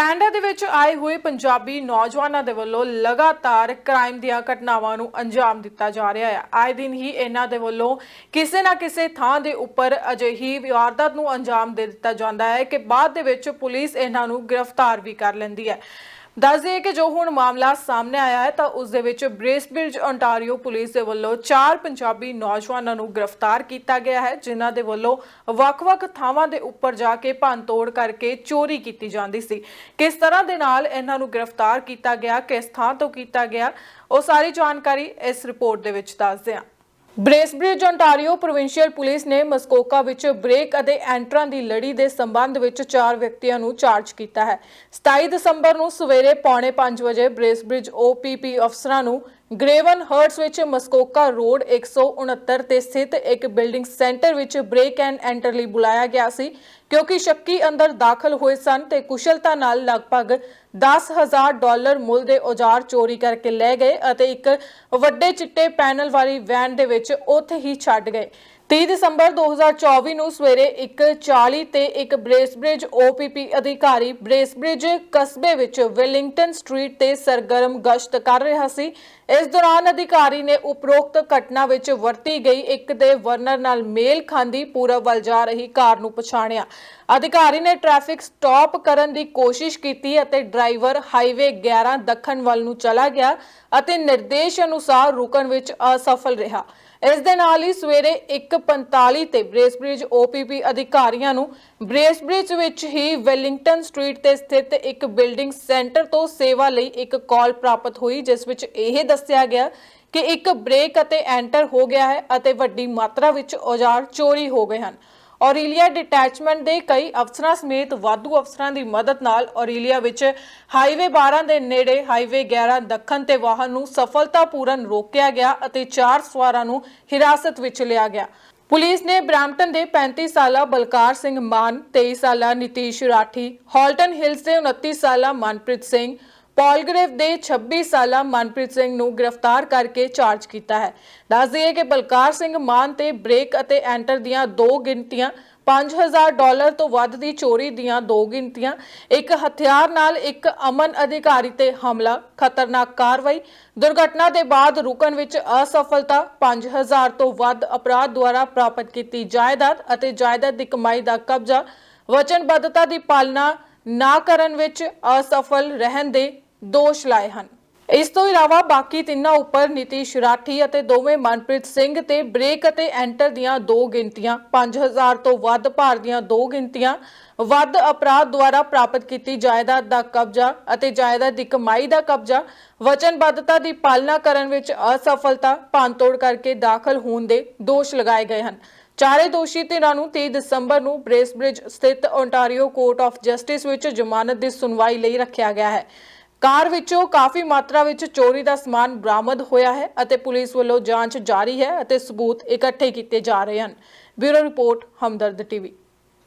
Canada ਦੇ ਵਿੱਚ ਆਏ ਹੋਏ ਪੰਜਾਬੀ ਨੌਜਵਾਨਾਂ ਦੇ ਵੱਲੋਂ ਲਗਾਤਾਰ ਕ੍ਰਾਈਮ ਦੀਆਂ ਘਟਨਾਵਾਂ ਨੂੰ ਅੰਜਾਮ ਦਿੱਤਾ ਜਾ ਰਿਹਾ ਹੈ। ਆਏ ਦਿਨ ਹੀ ਇਹਨਾਂ ਦੇ ਵੱਲੋਂ ਕਿਸੇ ਨਾ ਕਿਸੇ ਥਾਂ ਦੇ ਉੱਪਰ ਅਜਿਹੀ ਵਾਰਦਾਤ ਨੂੰ ਅੰਜਾਮ ਦੇ ਦਿੱਤਾ ਜਾਂਦਾ ਹੈ ਕਿ ਬਾਅਦ ਦੇ ਵਿੱਚ ਪੁਲਿਸ ਇਹਨਾਂ ਨੂੰ ਗ੍ਰਿਫਤਾਰ ਵੀ ਕਰ ਲੈਂਦੀ ਹੈ। ਦੱਸ ਦਈਏ ਕਿ ਜੋ ਹੁਣ ਮਾਮਲਾ ਸਾਹਮਣੇ ਆਇਆ ਹੈ, ਤਾਂ ਉਸ ਦੇ ਵਿੱਚ ਬ੍ਰੇਸਬ੍ਰਿਜ ontario ਪੁਲਿਸ ਦੇ ਵੱਲੋਂ ਚਾਰ ਪੰਜਾਬੀ ਨੌਜਵਾਨਾਂ ਨੂੰ ਗ੍ਰਿਫਤਾਰ ਕੀਤਾ ਗਿਆ ਹੈ, ਜਿਨ੍ਹਾਂ ਦੇ ਵੱਲੋਂ ਵੱਖ-ਵੱਖ ਥਾਵਾਂ ਦੇ ਉੱਪਰ ਜਾ ਕੇ ਭੰਨਤੋੜ ਕਰਕੇ ਚੋਰੀ ਕੀਤੀ ਜਾਂਦੀ ਸੀ। ਕਿਸ ਤਰ੍ਹਾਂ ਦੇ ਨਾਲ ਇਹਨਾਂ ਨੂੰ ਗ੍ਰਿਫਤਾਰ ਕੀਤਾ ਗਿਆ, ਕਿਸ ਥਾਂ ਤੋਂ ਕੀਤਾ ਗਿਆ, ਉਹ ਸਾਰੀ ਜਾਣਕਾਰੀ ਇਸ ਰਿਪੋਰਟ ਦੇ ਵਿੱਚ ਦੱਸਦੇ ਹਾਂ। ਬ੍ਰੇਸਬ੍ਰਿਜ ਓਨਟਾਰੀਓ ਪ੍ਰੋਵਿੰਸ਼ੀਅਲ ਪੁਲਿਸ ਨੇ ਮਸਕੋਕਾ ਵਿੱਚ ਬ੍ਰੇਕ ਅਤੇ ਐਂਟਰਾਂ ਦੀ ਲੜੀ ਦੇ ਸੰਬੰਧ ਵਿੱਚ ਚਾਰ ਵਿਅਕਤੀਆਂ ਨੂੰ ਚਾਰਜ ਕੀਤਾ ਹੈ। 27 ਦਸੰਬਰ ਨੂੰ ਸਵੇਰੇ ਪੌਣੇ 5 ਵਜੇ ਬ੍ਰੇਸਬ੍ਰਿਜ OPP ਅਫਸਰਾਂ ਨੂੰ ਗ੍ਰੇਵਨ ਹਰਟਸ ਵਿੱਚ ਮਸਕੋਕਾ ਰੋਡ 169 ਤੇ ਸਥਿਤ ਇੱਕ ਬਿਲਡਿੰਗ ਸੈਂਟਰ ਵਿੱਚ ਬ੍ਰੇਕ ਐਂਡ ਐਂਟਰ ਲਈ ਬੁਲਾਇਆ ਗਿਆ ਸੀ, ਕਿਉਂਕਿ ਸ਼ੱਕੀ ਅੰਦਰ ਦਾਖਲ ਹੋਏ ਸਨ ਤੇ ਕੁਸ਼ਲਤਾ ਨਾਲ ਲਗਭਗ 10000 ਡਾਲਰ ਮੁੱਲ ਦੇ ਔਜ਼ਾਰ ਚੋਰੀ ਕਰਕੇ ਲੈ ਗਏ ਅਤੇ ਇੱਕ ਵੱਡੇ ਚਿੱਟੇ ਪੈਨਲ ਵਾਲੀ ਵੈਨ ਦੇ ਵਿੱਚ ਉੱਥੇ ਹੀ ਛੱਡ ਗਏ। 30 ਦਸੰਬਰ 2024 ਨੂੰ ਸਵੇਰੇ 1:40 ਤੇ ਇੱਕ ਬ੍ਰੇਸਬ੍ਰਿਜ OPP ਅਧਿਕਾਰੀ ਬ੍ਰੇਸਬ੍ਰਿਜ ਕਸਬੇ ਵਿੱਚ ਵੈਲਿੰਗਟਨ ਸਟਰੀਟ ਤੇ ਸਰਗਰਮ ਗਸ਼ਤ ਕਰ ਰਿਹਾ ਸੀ। ਇਸ ਦੌਰਾਨ ਅਧਿਕਾਰੀ ਨੇ ਉਪਰੋਕਤ ਘਟਨਾ ਵਿੱਚ ਵਰਤੀ ਗਈ ਇੱਕ ਦੇ ਵਰਨਰ ਨਾਲ ਮੇਲ ਖਾਂਦੀ ਪੂਰਬ ਵੱਲ ਜਾ ਰਹੀ ਕਾਰ ਨੂੰ ਪਛਾਣਿਆ। ਅਧਿਕਾਰੀ ਨੇ ਟ੍ਰੈਫਿਕ ਸਟਾਪ ਕਰਨ ਦੀ ਕੋਸ਼ਿਸ਼ ਕੀਤੀ ਅਤੇ ਡਰਾਈਵਰ ਹਾਈਵੇ 11 ਦੱਖਣ ਵੱਲ ਨੂੰ ਚਲਾ ਗਿਆ ਅਤੇ ਨਿਰਦੇਸ਼ ਅਨੁਸਾਰ ਰੁਕਣ ਵਿੱਚ ਅਸਫਲ ਰਿਹਾ। ਇਸ ਦੇ ਨਾਲ ਹੀ ਸਵੇਰੇ 1:45 ਤੇ ਬ੍ਰੇਸਬ੍ਰਿਜ OPP ਅਧਿਕਾਰੀਆਂ ਨੂੰ ਬ੍ਰੇਸਬ੍ਰਿਜ ਵਿੱਚ ਹੀ ਵੈਲਿੰਗਟਨ ਸਟਰੀਟ ਤੇ ਸਥਿਤ ਇੱਕ ਬਿਲਡਿੰਗ ਸੈਂਟਰ ਤੋਂ ਸੇਵਾ ਲਈ ਇੱਕ ਕਾਲ ਪ੍ਰਾਪਤ ਹੋਈ, ਜਿਸ ਵਿੱਚ ਇਹ ਦੱਸਿਆ ਗਿਆ ਕਿ ਇੱਕ ਬ੍ਰੇਕ ਅਤੇ ਐਂਟਰ ਹੋ ਗਿਆ ਹੈ ਅਤੇ ਵੱਡੀ ਮਾਤਰਾ ਵਿੱਚ ਔਜ਼ਾਰ ਚੋਰੀ ਹੋ ਗਏ ਹਨ। ਔਰੇਲੀਆ ਡਿਟੈਚਮੈਂਟ ਦੇ ਕਈ ਅਫਸਰਾਂ ਸਮੇਤ ਵਾਧੂ ਅਫਸਰਾਂ ਦੀ ਮਦਦ ਨਾਲ ਔਰੇਲੀਆ ਵਿੱਚ ਹਾਈਵੇ 12 ਦੇ ਨੇੜੇ ਹਾਈਵੇ 11 ਦੱਖਣ ਤੇ ਵਾਹਨ ਨੂੰ ਸਫਲਤਾਪੂਰਨ ਰੋਕਿਆ ਗਿਆ ਅਤੇ ਚਾਰ ਸਵਾਰਾਂ ਨੂੰ ਹਿਰਾਸਤ ਵਿੱਚ ਲਿਆ ਗਿਆ। ਪੁਲਿਸ ਨੇ ਬ੍ਰਾਂਪਟਨ ਦੇ 35 ਸਾਲਾ ਬਲਕਾਰ ਸਿੰਘ ਮਾਨ 23 ਸਾਲਾ ਨਿਤੀਸ਼ ਰਾਠੀ, ਹਾਲਟਨ ਹਿਲਸ ਦੇ 29 ਸਾਲਾ ਮਨਪ੍ਰੀਤ ਸਿੰਘ ਪੌਲਗ੍ਰੇਵ ਦੇ 26 ਸਾਲਾ ਮਨਪ੍ਰੀਤ ਸਿੰਘ ਨੂੰ ਗ੍ਰਿਫਤਾਰ ਕਰਕੇ ਚਾਰਜ ਕੀਤਾ ਹੈ। ਦੱਸ ਦਈਏ ਕਿ ਬਲਕਾਰ ਸਿੰਘ ਮਾਨ ਤੇ ਬ੍ਰੇਕ ਅਤੇ ਐਂਟਰ ਦੀਆਂ ਦੋ ਗਿਣਤੀਆਂ 5000 ਡਾਲਰ ਤੋਂ ਵੱਧ ਦੀ ਚੋਰੀ ਦੀਆਂ ਦੋ ਗਿਣਤੀਆਂ, ਇੱਕ ਹਥਿਆਰ ਨਾਲ ਇੱਕ ਅਮਨ ਅਧਿਕਾਰੀ ਤੇ ਹਮਲਾ, ਖਤਰਨਾਕ ਕਾਰਵਾਈ, ਦੁਰਘਟਨਾ ਦੇ ਬਾਅਦ ਰੁਕਣ ਵਿੱਚ ਅਸਫਲਤਾ 5000 ਤੋਂ ਵੱਧ ਅਪਰਾਧ ਦੁਆਰਾ ਪ੍ਰਾਪਤ ਕੀਤੀ ਜਾਇਦਾਦ ਅਤੇ ਜਾਇਦਾਦ ਦੀ ਕਮਾਈ ਦਾ ਕਬਜ਼ਾ, ਵਚਨਬੱਧਤਾ ਦੀ ਪਾਲਣਾ ਨਾ ਕਰਨ ਵਿੱਚ ਅਸਫਲ ਰਹਿਣ ਦੇ ਦੋਸ਼ ਲਾਏ ਹਨ। ਇਸ ਤੋਂ ਇਲਾਵਾ ਬਾਕੀ ਤਿੰਨਾਂ ਉੱਪਰ ਨਿਤੀਸ਼ ਰਾਠੀ ਅਤੇ ਦੋਵੇਂ ਮਨਪ੍ਰੀਤ ਸਿੰਘ ਤੇ ਬ੍ਰੇਕ ਅਤੇ ਐਂਟਰ ਦੀਆਂ ਦੋ ਗਿਣਤੀਆਂ 5000 ਤੋਂ ਵੱਧ ਭਾਰ ਦੀਆਂ ਦੋ ਗਿਣਤੀਆਂ, ਵੱਧ ਅਪਰਾਧ ਦੁਆਰਾ ਪ੍ਰਾਪਤ ਕੀਤੀ ਜਾਇਦਾਦ ਦਾ ਕਬਜ਼ਾ ਅਤੇ ਜਾਇਦਾਦ ਦੀ ਕਮਾਈ ਦਾ ਕਬਜ਼ਾ, ਵਚਨਬੱਧਤਾ ਦੀ ਪਾਲਣਾ ਕਰਨ ਵਿੱਚ ਅਸਫਲਤਾ, ਭੰਨਤੋੜ ਕਰਕੇ ਦਾਖਲ ਹੋਣ ਦੇ ਦੋਸ਼ ਲਗਾਏ ਗਏ ਹਨ। ਚਾਰੇ ਦੋਸ਼ੀ ਧਿਰਾਂ ਨੂੰ 30 ਦਸੰਬਰ ਨੂੰ ਬ੍ਰੇਸਬ੍ਰਿਜ ਸਥਿਤ ਓਨਟਾਰੀਓ ਕੋਰਟ ਆਫ ਜਸਟਿਸ ਵਿੱਚ ਜ਼ਮਾਨਤ ਦੀ ਸੁਣਵਾਈ ਲਈ ਰੱਖਿਆ ਗਿਆ ਹੈ। ਕਾਰ ਵਿੱਚੋਂ ਕਾਫੀ ਮਾਤਰਾ ਵਿੱਚ ਚੋਰੀ ਦਾ ਸਮਾਨ ਬਰਾਮਦ ਹੋਇਆ ਹੈ ਅਤੇ ਪੁਲਿਸ ਵੱਲੋਂ ਜਾਂਚ ਜਾਰੀ ਹੈ ਅਤੇ ਸਬੂਤ ਇਕੱਠੇ ਕੀਤੇ ਜਾ ਰਹੇ ਹਨ। Bureau report, Hamdard TV.